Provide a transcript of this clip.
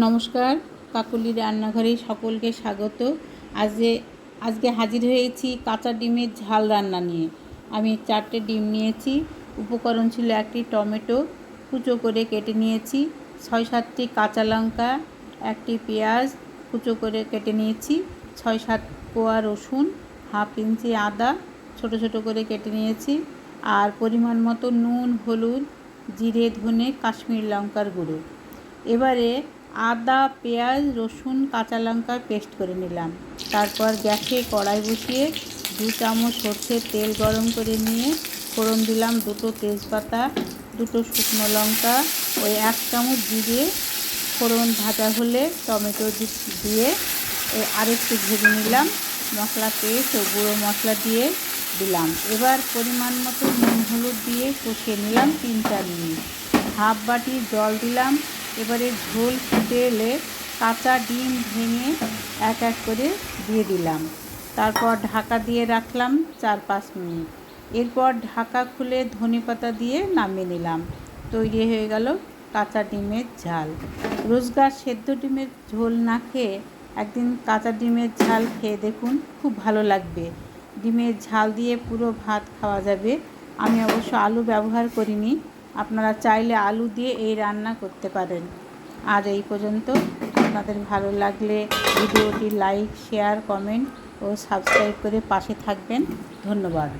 নমস্কার, কাকুলি রান্নাঘরে সকলকে স্বাগত। আজকে আজকে হাজির হয়েছি কাঁচা ডিমের ঝাল রান্না নিয়ে। আমি চারটে ডিম নিয়েছি, উপকরণ ছিল একটি টমেটো, কুচো করে কেটে নিয়েছি, ছয় সাতটি কাঁচা লঙ্কা, একটি পেঁয়াজ, কুচো করে কেটে নিয়েছি, ছয় সাত কোয়া রসুন, হাফ ইঞ্চি আদা, ছোট ছোট করে কেটে নিয়েছি, আর পরিমাণ মতো নুন, হলুদ, জিরে, ধনে, কাশ্মীর লঙ্কার গুঁড়ো। এবারে আদা, পেঁয়াজ, রসুন, কাঁচা লঙ্কা পেস্ট করে নিলাম। তারপর গ্যাসে কড়াই বসিয়ে দু চামচ সর্ষের তেল গরম করে নিয়ে ফোড়ন দিলাম দুটো তেজপাতা, দুটো শুকনো লঙ্কা ওই এক চামচ জিরে। ফোড়ন ভাজা হলে টমেটো দিয়ে ওই আরেকটু ভেজে নিলাম। মশলা পেস্ট ও গুঁড়ো মশলা দিয়ে দিলাম। এবার পরিমাণ মতো নুন, হলুদ দিয়ে কষিয়ে নিলাম তিন চার মিনিট। হাফ বাটি জল দিলাম। এবারে ঝোল ফুটে এলে কাঁচা ডিম ভেঙে এক এক করে দিয়ে দিলাম। তারপর ঢাকা দিয়ে রাখলাম চার পাঁচ মিনিট। এরপর ঢাকা খুলে ধনেপাতা দিয়ে নামিয়ে নিলাম। তৈরি হয়ে গেল কাঁচা ডিমের ঝাল। রোজগার সেদ্ধ ডিমের ঝোল না খেয়ে একদিন কাঁচা ডিমের ঝাল খেয়ে দেখুন খুব ভালো লাগবে। ডিমের ঝাল দিয়ে পুরো ভাত খাওয়া যাবে। আমি অবশ্য আলু ব্যবহার করিনি আপনারা চাইলে আলু দিয়ে এই রান্না করতে পারেন। আজ এই পর্যন্ত। আপনাদের ভালো লাগলে ভিডিওটি লাইক, শেয়ার, কমেন্ট ও সাবস্ক্রাইব করে পাশে থাকবেন। ধন্যবাদ।